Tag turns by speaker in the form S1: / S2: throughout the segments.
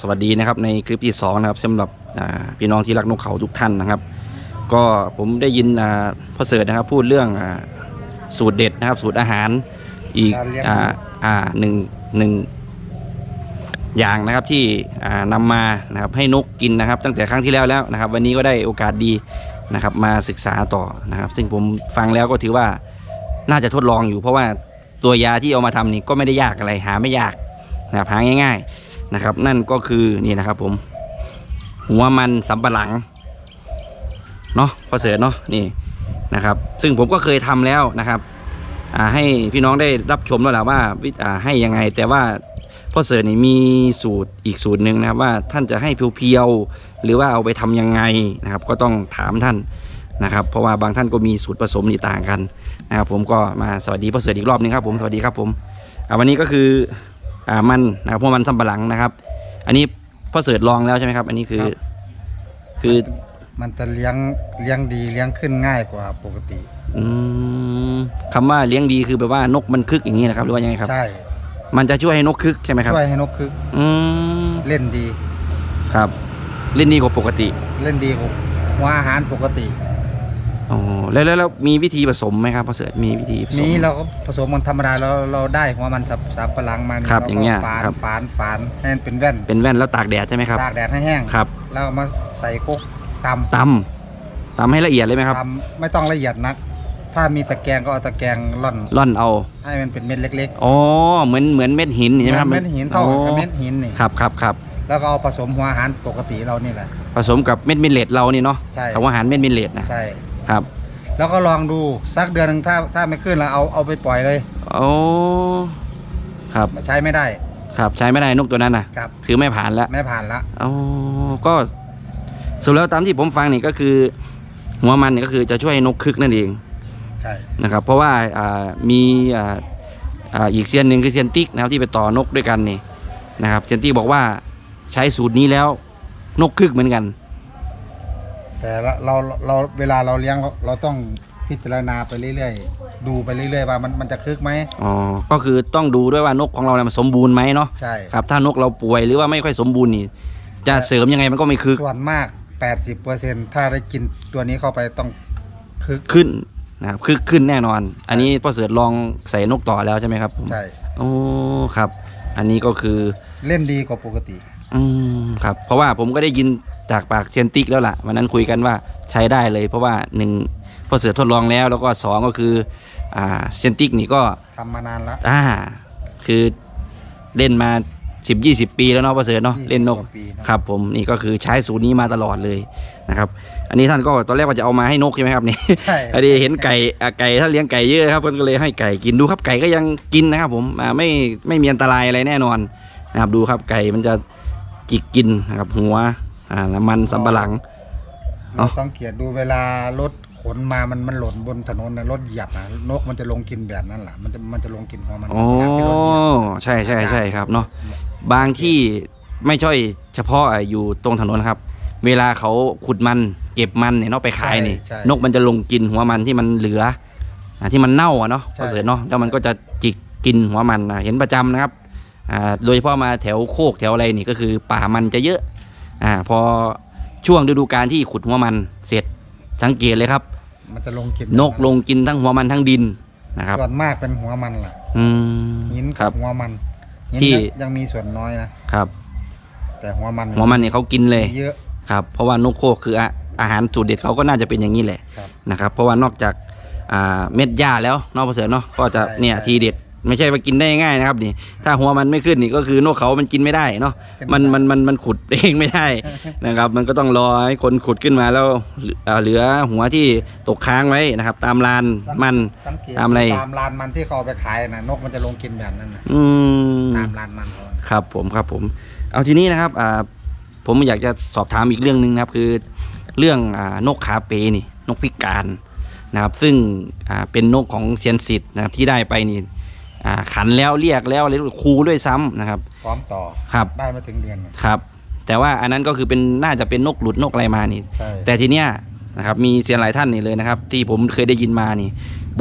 S1: สวัสดีนะครับในคลิปที่2นะครับสำหรับอ่าพี่น้องที่รักนกเขาทุกท่านนะครับ ก็ผมได้ยินอ่าพ่อเสิร์ชนะครับพูดเรื่องอาสูตรเด็ดนะครับ สูตรอาหารอีก
S2: การเลี้ยง
S1: อ่าอ่าหนึ่งหนึ่งอย่างนะครับที่อ่านำมานะครับให้นกกินนะครับ ตั้งแต่ครั้งที่แล้วแล้วนะครับ วันนี้ก็ได้โอกาสดีนะครับ มาศึกษาต่อนะครับ ซึ่งผมฟังแล้วก็ถือว่าน่าจะทดลองอยู่ เพราะว่าตัวยาที่เอามาทำนี่ก็ไม่ได้ยากอะไรหาไม่ยากนะครับหาง่าย ๆ นะครับ นั่นก็คือนี่นะครับผม หัวมันสำปะหลังเนาะพอเสือเนาะนี่นะครับ ซึ่งผมก็เคยทำแล้วนะครับให้พี่น้องได้รับชมแล้วแหละว่าวิาให้ยังไง แต่ว่าพ่อเสือนี่มีสูตรอีกสูตรหนึ่งนะครับว่าท่านจะให้เพียวๆหรือว่าเอาไปทำยังไงนะครับ ก็ต้องถามท่านนะครับ เพราะว่าบางท่านก็มีสูตรผสมที่ต่างกันนะครับ ผมก็มาสวัสดีพ่อเสืออีกรอบหนึงครับผมสวัสดีครับผมวันนี้ก็คือ อ่ามันนะครับพวกมันสำปะหลังนะครับ อันนี้พ่อเสือลองแล้วใช่ไหมครับ อันนี้คือ
S2: ครับ
S1: คือ
S2: มันจะเลี้ยงเลี้ยงดีเลี้ยงขึ้นง่ายกว่าปกติ
S1: อืมคำว่าเลี้ยงดีคือแบบว่านกมันคึกอย่างนี้นะครับหรือว่ายังไงครับ
S2: ใช่
S1: มันจะช่วยให้นกคึกใช่ไหมครับ
S2: ช่วยให้นกคึก
S1: อืม
S2: เล่นดี
S1: ครับ เล่นดีกว่าปกติ
S2: เล่นดีกว่าหัวอาหารปกติ
S1: อ๋อแล้วแล้วแล้วมีวิธีผสมไหมครับพ่อเสิร์ชมีวิธีผสม
S2: นี้เราก็ผสมมันธรรมดาเราเราได้หัวมันสับสับปะหลังมัน
S1: ครับ
S2: เรา
S1: อย่างเงี้ย
S2: ก็ฝาน
S1: ครับ
S2: ฝานฝานให้มันเป็นแว่น
S1: เป็นแว่นแล้วตากแดดใช่ไหมครับ
S2: ตากแดดให้แห้ง
S1: ครับ
S2: แล้วเอามาใส่คุกตำ
S1: ตำตำให้ละเอียดเลยไหมครับ
S2: ตำไม่ต้องละเอียดนัก ถ้ามีตะแกรงก็เอาตะแกรงร่อน
S1: ร่อนเอา
S2: ให้มันเป็นเม็ดเล็ก
S1: อ๋อเหมือนเหมือนเม็ดหิน
S2: ๆ
S1: ใช่ไหมครับ
S2: เม็ดหินเท่า
S1: โอ้
S2: กับเม็ดหินนี่
S1: ครับครับครับ
S2: แล้วก็เอาผสมหัวอาหารปกติเรานี่แหละ
S1: ผสมกับเม็ดมิลเลตเรานี่เนาะ
S2: ใช่
S1: คำว่าอาหารเม็ดมิลเลตนะ
S2: ใช่
S1: ครับ
S2: แล้วก็ลองดูสักเดือนหนึ่งถ้าถ้าไม่ขึ้นเราเอาเอาไปปล่อยเลย
S1: โอ้ครับ
S2: ใช้ไม่ได้
S1: ครับใช้ไม่ได้นกตัวนั้นนะครับ คือไม่ผ่านแล้ว
S2: ไม่ผ่านละ
S1: อ๋อก็สรุปแล้วตามที่ผมฟังนี่ก็คือ หัวมันนี่ก็คือจะช่วยให้นกคึกนั่นเอง
S2: ใช่
S1: นะครับ เพราะว่าอ่ามีอ่าอ่าอีกเซียนหนึ่งคือเซียนติ๊กนะครับที่ไปต่อนกด้วยกันนี่นะครับเซียนติ๊กบอกว่าใช้สูตรนี้แล้วนกคึกเหมือนกัน
S2: แต่ละเราเราเวลาเราเลี้ยงเราเราต้องพิจารณาไปเรื่อยๆ ดูไปเรื่อยๆว่ามันมันจะคึกไหม
S1: อ๋อ ก็คือต้องดูด้วยว่านกของเราเนี่ยมันสมบูรณ์ไหมเนาะ
S2: ใช่
S1: ครับ ถ้านกเราป่วยหรือว่าไม่ค่อยสมบูรณ์นี่ จะเสริมยังไงมันก็ไม่คึก
S2: ส่วนมาก 80%ถ้าได้กินตัวนี้เข้าไปต้องคึก
S1: ขึ้นนะครับคึกขึ้นแน่นอน อันนี้พ่อเสือลองใส่นกต่อแล้วใช่ไหมครับ
S2: ใช่
S1: โอ้ครับ อันนี้ก็คือ
S2: เล่นดีกว่าปกติ
S1: อืมครับ เพราะว่าผมก็ได้ยินจากปากเซียนติกแล้วล่ะวันนั้นคุยกันว่าใช้ได้เลย เพราะว่าหนึ่งพอเสือทดลองแล้ว แล้วก็สองก็คืออ่าเซียนติกนี่ก็
S2: ทำมานานแล้ว
S1: อ่า คือเล่นมาสิบยี่สิบปีแล้วเนาะพอเสือเนาะ
S2: 20
S1: เล่นนก
S2: กว่าปีนะครับ
S1: ผมนี่ก็คือใช้สูตรนี้มาตลอดเลยนะครับ อันนี้ท่านก็ตอนแรกว่าจะเอามาให้นกใช่ไหมครับนี่
S2: ใช่
S1: อันนี้เห็นไก่อะไก่ถ้าเลี้ยงไก่เยอะครับเพิ่นก็เลยให้ไก่กินดูครับไก่ก็ยังกินนะครับ ผมอ่าไม่ไม่มีอันตรายอะไรแน่นอนนะครับดูครับไก่มันจะ จิกกินนะครับหัวอ่าแล้วมันสำปะหลัง
S2: เรา
S1: เอ้า
S2: สังเกตดูเวลารถขนมามันมันหล่นบนถนนนะรถเหยียบนะนกมันจะลงกินแบบนั้นแหละมันจะมันจะลงกินหัวมัน
S1: โอ้
S2: ย่างที่รถเหยียบ
S1: ใช่ใช่ใช่ครับเนาะบางที่ไม่ใช่เฉพาะอะอยู่ตรงถนนครับ เวลาเขาขุดมันเก็บมันเนี่ยเนาะไปขายนี่
S2: ใช่
S1: นกมันจะลงกินหัวมันที่มันเหลืออะที่มันเน่าอะเนาะ
S2: ใช่
S1: พอเสือเนาะแล้วมันก็จะจิกกินหัวมันอะเห็นประจำนะครับอ่า โดยเฉพาะมาแถวโคกแถวอะไรนี่ก็คือป่ามันจะเยอะอ่าพอช่วงฤดูกาลที่ขุดหัวมันเสร็จสังเกตเลยครับ
S2: มันจะลงกิน
S1: นกลงกินทั้งหัวมันทั้งดินนะครับ
S2: ส่วนมากเป็นหัวมันล่ะ
S1: อืม
S2: หิน
S1: ครั
S2: กับบหัวมันหิน
S1: ที่
S2: ยังยังมีส่วนน้อยนะครับ แต่หัวมัน
S1: หัวมันเนี่ยเขากินเลย
S2: เยอะ
S1: ครับ เพราะว่านกโคกคืออาอาหารสูตรเด็ดเขาก็น่าจะเป็นอย่างนี้แหละ
S2: ครับ
S1: นะครับ เพราะว่านอกจากอ่าเม็ดหญ้าแล้วนอกเสือเนาะก็จะ
S2: ใช่
S1: เนี่ย
S2: ใช่
S1: ทีเด็ด ไม่ใช่ว่ากินได้ง่ายนะครับนี่ ถ้าหัวมันไม่ขึ้นนี่ก็คือนกเขามันกินไม่ได้เนาะ
S2: เป็น
S1: มัน
S2: ไป
S1: มันมันมันขุดเองไม่ได้นะครับ มันก็ต้องรอให้คนขุดขึ้นมาแล้วเอ่อเหลือหัวที่ตกค้างไว้นะครับ ตามลานมัน
S2: สังเกต
S1: ตามอะไร
S2: ตามลานมันที่เขาเอาไปขายนะนกมันจะลงกินแบบนั้นนะ
S1: อืม
S2: ตามลานมันเขา
S1: ครับผมครับผม เอาทีนี้นะครับอ่าผมอยากจะสอบถามอีกเรื่องหนึ่งนะครับ คือเรื่องอานกขาเปนี่นกพิการนะครับ ซึ่งอ่าเป็นนกของเซียนสิทธิ์นะครับที่ได้ไปนี่ อ่าขันแล้วเรียกแล้วอะไรครูด้วยซ้ำนะครับ
S2: พร้อมต่อ
S1: ครับ
S2: ได้มาถึงเดือนน่ะ
S1: ครับ แต่ว่าอันนั้นก็คือเป็นน่าจะเป็นนกหลุดนกอะไรมานี่
S2: ใช่
S1: แต่ทีเนี้ยนะครับมีเซียนหลายท่านนี่เลยนะครับ ที่ผมเคยได้ยินมานี่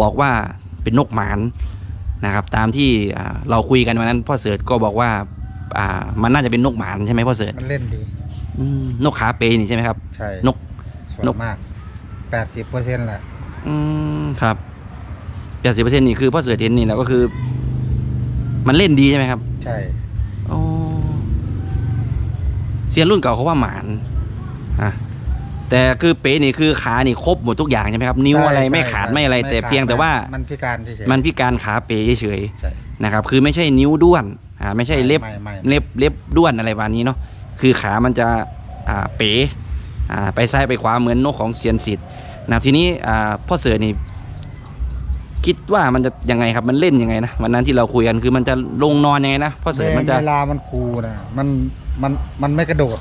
S1: บอกว่าเป็นนกหมานนะครับ ตามที่อ่าเราคุยกันวันนั้น พ่อเสิร์ชก็บอกว่าอ่ามันน่าจะเป็นนกหมานใช่ไหมพ่อเสิร์ช
S2: มันเล่นดี
S1: อืมนกขาเปนี่ใช่ไหมครับ
S2: ใช่
S1: นก
S2: ส่วน
S1: นก
S2: มากแปดสิบเปอร์เซ็นต์แหละ
S1: อืมครับแปดสิบเปอร์เซ็นต์นี่คือพ่อเสือเห็นนี่แล้วก็คือ มันเล่นดีใช่ไหมครับ
S2: ใช่
S1: โอ้เซียนรุ่นเก่าเขาว่าหมานอะแต่คือเป๋นี่คือขานี่ครบหมดทุกอย่างใช่ไหมครับ นิ้วอะไร
S2: ใช่
S1: ไม่
S2: ใช่
S1: ขาด
S2: ใช่
S1: ไม่อะไร แต่
S2: ขาด
S1: เพียงแต่ว่า
S2: มันพิการเฉยๆ
S1: มันพิการขาเป๋เฉย
S2: ใช่
S1: ๆนะครับ คือไม่ใช่นิ้วด้วนอ่าไม่ใช่เล็บ
S2: ไม่ไม่
S1: เล็บเล็บด้วนอะไรประมาณนี้เนาะคือขามันจะอ่าเป๋อ่าไปซ้ายไปขวาเหมือนนกของเซียนสิทธิ์นะครับทีนี้อ่าพ่อเสือนี่ คิดว่ามันจะยังไงครับมันเล่นยังไงนะวันนั้นที่เราคุยกันคือมันจะลงนอนยังไงนะพ่อเสือมันจะ
S2: เวลามันคูนะมันมันมันไม่กระโดด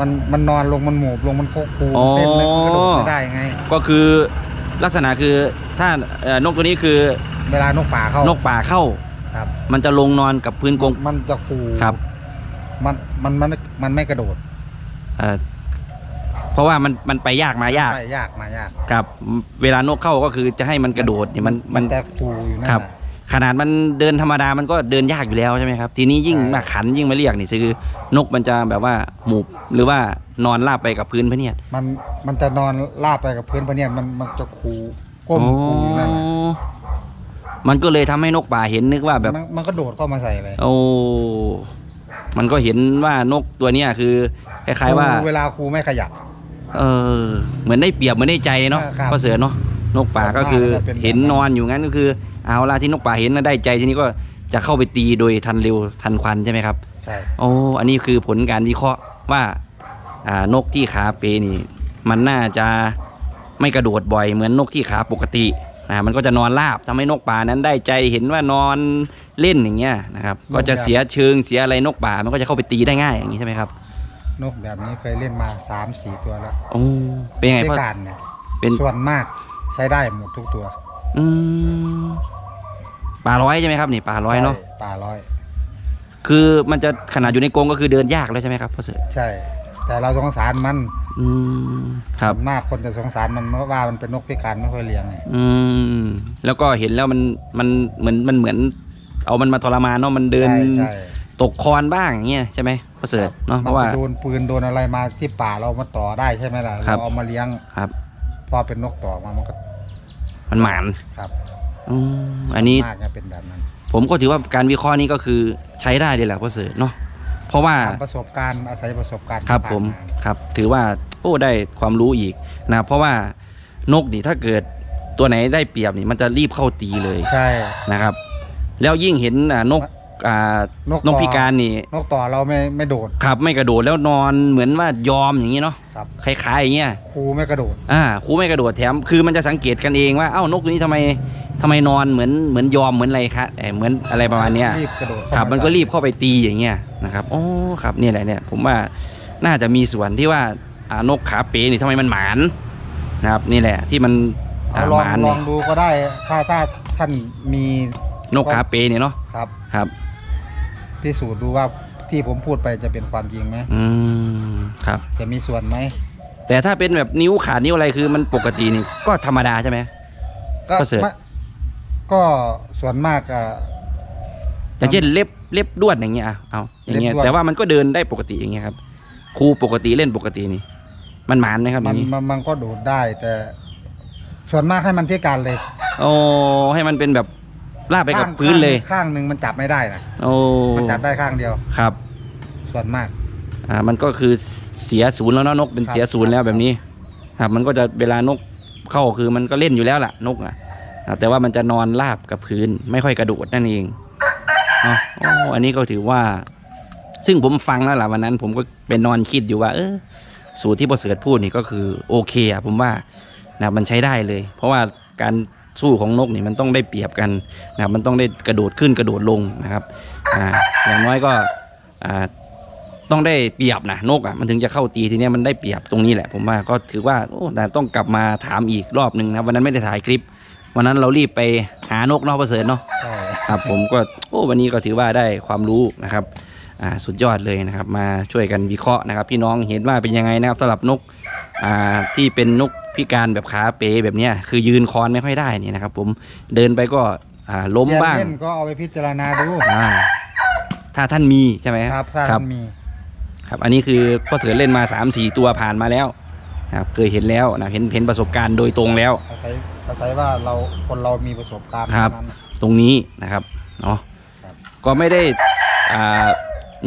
S2: มันมันนอนลงมันหมูบลงมันโคกคู
S1: อ๋อ
S2: เต้นไม่กระโดดไม่ได้ไง
S1: ก็คือลักษณะคือถ้าเอ่อนกตัวนี้คือ
S2: เวลานกป่าเข้าน
S1: กป่าเข้า
S2: ครับ
S1: มันจะลงนอนกับพื้นกรง
S2: มันจะคู
S1: ครับ
S2: มันมันมันมันไม่กระโดด
S1: เอ่อเพราะว่ามันมันไปยากมายาก
S2: ไปยากมายาก
S1: ครับเวลานกเข้าก็คือจะให้มันกระโดดเนี่ยมันมัน
S2: แต่คูอยู่นั่น
S1: ครับ
S2: น่ะ
S1: ขนาดมันเดินธรรมดามันก็เดินยากอยู่แล้วใช่ไหมครับ ทีนี้ยิ่ง
S2: ใช่
S1: มาขันยิ่งมาเรียกนี่คือนกมันจะแบบว่าหมูบหรือว่านอนราบไปกับพื้นพะเนียด
S2: มันมันจะนอนลาบไปกับพื้นพะเนียดมันมันจะคูก้มคูอยู่นั่นน่ะ
S1: อ๋อมันก็เลยทำให้นกป่าเห็นนึกว่าแบบ
S2: มันมันก็โดดเข้ามาใส่เลย
S1: โอ้ มันก็เห็นว่านกตัวเนี้ยคือคล้ายๆว่า
S2: คูเวลาคูไม่ขยับ
S1: เออ เหมือนได้เปรียบเหมือนได้ใจเนาะ
S2: ครับ
S1: พ่อเสือเนาะนกป่าก็คือ
S2: ส่วนมากมันจะเป็นแบบนั้น
S1: เห็นนอนอยู่งั้นก็คือ เอาละที่นกป่าเห็นแล้วได้ใจทีนี้ก็จะเข้าไปตีโดยทันเร็วทันควันใช่ไหมครับ
S2: ใช่
S1: โอ้ อันนี้คือผลการวิเคราะห์ว่าอ่านกที่ขาเปนี่ มันน่าจะไม่กระโดดบ่อยเหมือนนกที่ขาปกตินะมันก็จะนอนราบทำให้นกป่านั้นได้ใจเห็นว่านอนเล่นอย่างเงี้ยนะครับ ก็จะเสียเชิงเสียอะไรนกป่ามันก็จะเข้าไปตีได้ง่ายอย่างนี้ใช่ไหมครับ
S2: นกแบบนี้เคยเล่นมาสามสี่ตัวแล้ว
S1: โอ้เป็นยังไง
S2: พิ
S1: พ่อ
S2: การเนี่ย
S1: เป็น
S2: ส่วนมากใช้ได้หมดทุกตัว
S1: อืมป่าร้อยใช่ไหมครับนี่ป่าร้อยเนาะ
S2: ใช่ป่าร้อย
S1: คือมันจะขนาดอยู่ในกรงก็คือเดินยากแล้วใช่ไหมครับพ่อเสือ
S2: ใช่ แต่เราสงสารมัน
S1: อืมครับ
S2: ส่วนมากคนจะสงสารมันเพราะว่ามันเป็นนกพิการไม่ค่อยเลี้ยงไง
S1: อืมแล้วก็เห็นแล้วมันมันเหมือนมันเหมือน เอามันมาทรมานเนาะมันเดิน
S2: ใช่ใช่
S1: ตกคอนบ้างอย่างเงี้ยใช่ไหมพ่อเสือเนาะเพ
S2: มัน
S1: ราะว่า
S2: ไปโดนปืนโดนอะไรมาที่ป่าเรามาต่อได้ใช่ไหมล่ะ
S1: ครั
S2: เรา
S1: บ
S2: เอามาเลี้ยง
S1: ครับ
S2: พอเป็นนกต่อมามันก็
S1: มันหมาน
S2: ครับ
S1: อืมอันนี้
S2: มากจะเป็นแบบนั้น
S1: ผมก็ถือว่าการวิเคราะห์นี้ก็คือใช้ได้เลยแหละพ่อเสือเนาะเพราะว่า
S2: ตามประสบการณ์อาศัยประสบการณ์
S1: ครับ
S2: ที่
S1: ผม
S2: ผ่าน
S1: ครับถือว่าโอ้ได้ความรู้อีกนะครับเพราะว่านกนี่ถ้าเกิดตัวไหนได้เปรียบนี่มันจะรีบเข้าตีเลย
S2: ใช่
S1: นะครับ แล้วยิ่งเห็นอ่านก อ่าน
S2: ก
S1: นก
S2: ต่อ
S1: พิการนี่
S2: นกต่อเราไม่ไม่โดด
S1: ขับไม่กระโดดแล้วนอนเหมือนว่ายอมอย่างนี้เนาะ
S2: ครับ
S1: คล้ายๆอย่างเงี้ย
S2: ครูไม่กระโดด
S1: อ่าครูไม่กระโดดแถมคือมันจะสังเกตกันเองว่าเอ้านกตัวนี้ทำไมทำไมนอนเหมือนเหมือนยอมเหมือนอะไรคะเอ่อเหมือนอะไรประมาณเนี้ย
S2: รีบกระโดด
S1: ครับ
S2: เข้าา
S1: มันก็รีบเข้าไปตีอย่างเงี้ยนะครับโอ้ครับนี่แหละเนี่ยผมว่าน่าจะมีส่วนที่ว่าอ่านกขาเป๋นี่ทำไมมันหมานนะครับนี่แหละที่มันอ่า
S2: เอาลอ
S1: ห
S2: ง
S1: มาน
S2: ล
S1: เนี่
S2: อยงดูก็ได้ถ้าถ้าท่านมี
S1: นกขาเป๋เนี่ยเนาะ
S2: ครับ
S1: ครับ
S2: พิสูจน์ดูว่าที่ผมพูดไปจะเป็นความจริงไหม
S1: อืมครับ
S2: จะมีส่วนไหม
S1: แต่ถ้าเป็นแบบนิ้วขาดนิ้วอะไรคือมันปกตินี่ก็ธรรมดาใช่ไหม
S2: ก็
S1: ประเสริฐ
S2: ไม่ก็ส่วนมากอะ
S1: อย่างเช่นเล็บเล็บด้วนอย่างเงี้ยอะเอาอย่างเงี้ย
S2: เล็บด้วน
S1: แต่ว่ามันก็เดินได้ปกติอย่างเงี้ยครับครูปกติเล่นปกตินี่ มันหมานไหมครับอ
S2: มัน
S1: ย่างนี้
S2: มันมันก็โดดได้แต่ ส่วนมากให้มันพิการเลย
S1: โอ้ให้มันเป็นแบบ ลาบไปกับ
S2: ข้าง
S1: พื้นเลย
S2: ข้างหนึ่งมันจับไม่ได้นะ
S1: โอ้
S2: มันจับได้ข้างเดียว
S1: ครับ
S2: ส่วนมาก
S1: อ่ามันก็คือเสียศูนย์แล้วเนาะนกเป็น
S2: ครับ
S1: เสียศูนย์แล้วแบบนี้ครับมันก็จะเวลานกเข้าคือมันก็เล่นอยู่แล้วล่ะนกอะอ่าแต่ว่ามันจะนอนราบกับพื้นไม่ค่อยกระโดดนั่นเองเนาะโอ้อันนี้ก็ถือว่า ซึ่งผมฟังแล้วล่ะวันนั้น ผมก็เป็นนอนคิดอยู่ว่า เออสูตรที่บอเสือพูดนี่ก็คือโอเคอะผมว่านะมันใช้ได้เลย เพราะว่าการ สู้ของนกนี่มันต้องได้เปรียบกันนะครับมันต้องได้กระโดดขึ้นกระโดดลงนะครับอ่าอย่างน้อยก็อ่าต้องได้เปรียบนะนกอะมันถึงจะเข้าตีทีเนี้ยมันได้เปรียบตรงนี้แหละ ผมว่าก็ถือว่าโอ้แต่ต้องกลับมาถามอีกรอบหนึ่งนะวันนั้นไม่ได้ถ่ายคลิป วันนั้นเรารีบไปหานกเนอกประเสริฐเนาะ
S2: ใช่
S1: ครับผมก็โอ้วันนี้ก็ถือว่าได้ความรู้นะครับอ่าสุดยอดเลยนะครับ มาช่วยกันวิเคราะห์นะครับ พี่น้องเห็นว่าเป็นยังไงนะครับสำหรับนก อ่าที่เป็นนกพิการแบบขาเป๋แบบเนี้ยคือยืนคอนไม่ค่อยได้นี่นะครับ ผมเดินไปก็อ่าล้มบ้าง
S2: เล่นก็เอาไปพิจารณาดู
S1: อ่า ถ้าท่านมีใช่ไหม
S2: ครับถ้า
S1: ครับ
S2: มันมี
S1: ครับ อันนี้คือพ่อเสือเล่นมา3ามสี่ตัวผ่านมาแล้วนะครับเคยเห็นแล้วนะเห็นเห็นประสบการณ์โดยตรงแล้ว
S2: อาศัยอาศัยว่าเราคนเรามีประสบการณ์
S1: ครับ
S2: เท่านั้น
S1: ตรงนี้นะครับเนาะ
S2: ครับ
S1: ก็ไม่ได้อ่า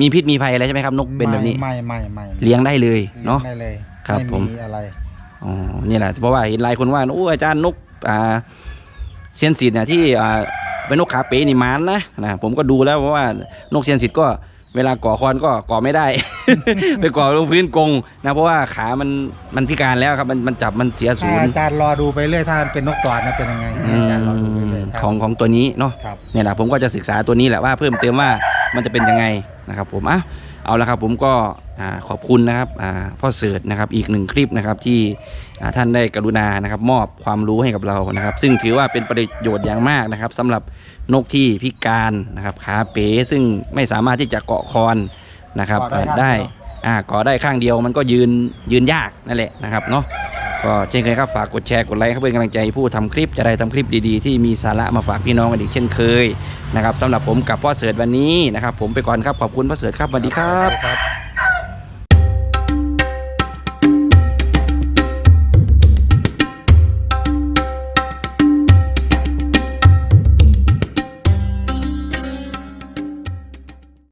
S1: มีพิษมีภัยอะไรใช่ไหมครับ นกเป็นแบบนี้
S2: ไม่ไม่ไม่ไม่
S1: เลี้ยงได้เลย
S2: เนาะ
S1: เนาะ
S2: ได้เลย
S1: ครับ
S2: ไม่
S1: ผม
S2: มีอะไร
S1: อ๋อ นี่แหละ เพราะว่าเห็นหลายคนว่าโอ้อาจารย์นก อ่าเซียนสิทธิ์เนี่ยที่อ่าเป็นนกขาเป๋นี่มันนะนะผมก็ดูแล้วเพราะว่านกเซียนสิทธิ์ก็เวลาก่อคอนก็ก่อไม่ได้ ไปก่อลงพื้นกงนะเพราะว่าขามันมันพิการแล้วครับมันมันจับมันเสียศู
S2: ถ้าน
S1: ย์
S2: อาจารย์รอดูไปเรื่อยถ้ามันเป็นนกตอดนะเป็นยังไง
S1: อื
S2: อาจารย์รอดูไป
S1: ม
S2: เรื่อยถ้า
S1: ของของตัวนี้เนาะ
S2: ครับ
S1: เนี่ยแหละผมก็จะศึกษาตัวนี้แหละว่าเพิ่มเติมว่ามันจะเป็นยังไง นะครับผมอะเอาละครับผมก็อ่าขอบคุณนะครับอ่าพ่อเสิร์ชนะครับอีกหนึ่งคลิปนะครับที่อ่าท่านได้กรุณานะครับมอบความรู้ให้กับเรานะครับ ซึ่งถือว่าเป็นประโยชน์อย่างมากนะครับสำหรับนกที่พิการนะครับขาเป๋ซึ่งไม่สามารถที่จะเกาะคอนนะครับ
S2: เกาะได้
S1: อ่าได้
S2: ข้างเดียว
S1: อ่าเกาะได้ข้างเดียวมันก็ยืนยืนยากนั่นแหละนะครับเนาะ ก็เช่นเคยครับฝากกดแชร์กดไลค์ครับเป็นกำลังใจผู้ทำคลิปจะได้ทำคลิปดีๆ ที่มีสาระมาฝากพี่น้องกันอีกเช่นเคยนะครับสำหรับผมกับพ่อเสิร์ตวันนี้นะครับผมไปก่อนครับขอบคุณพ่อเสิร์ตครับสวัสดี
S2: ครับ